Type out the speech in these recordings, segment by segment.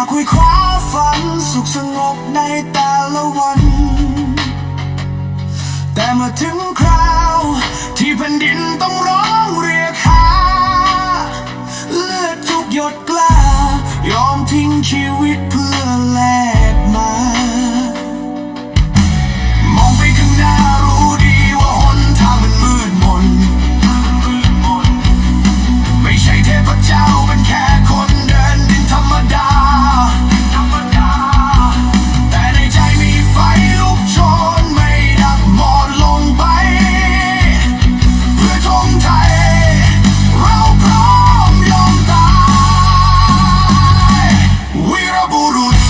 ากคุยคว้าฝันสุขสงบในแต่ละวัน แต่มาถึงคราวที่แผ่นดินต้องร้องเรียน Para bururu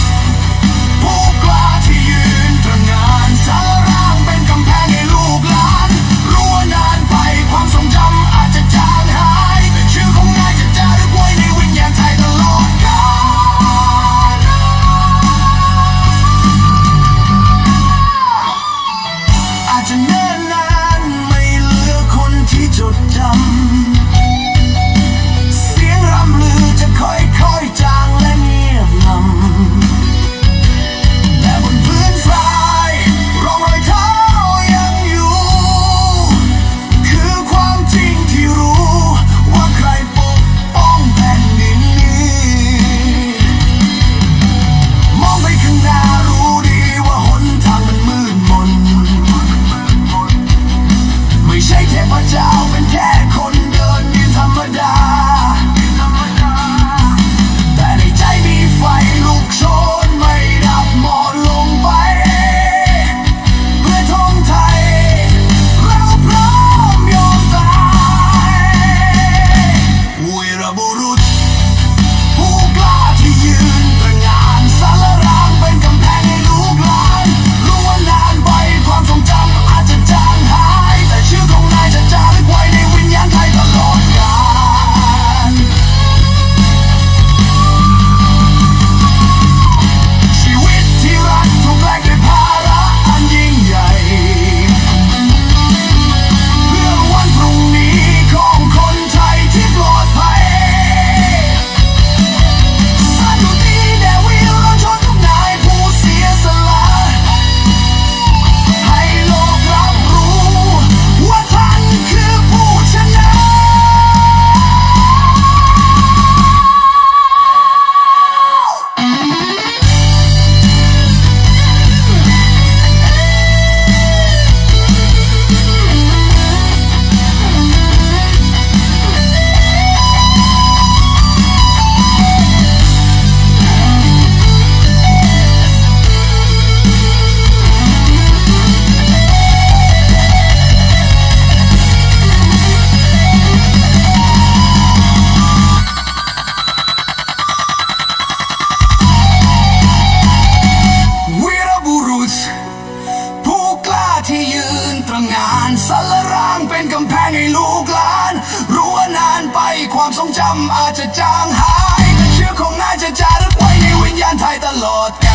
ความทรงจำอาจจะจางหายแต่เชื้อของนายจะจารึกไว้ในวิญญาณไทยตลอด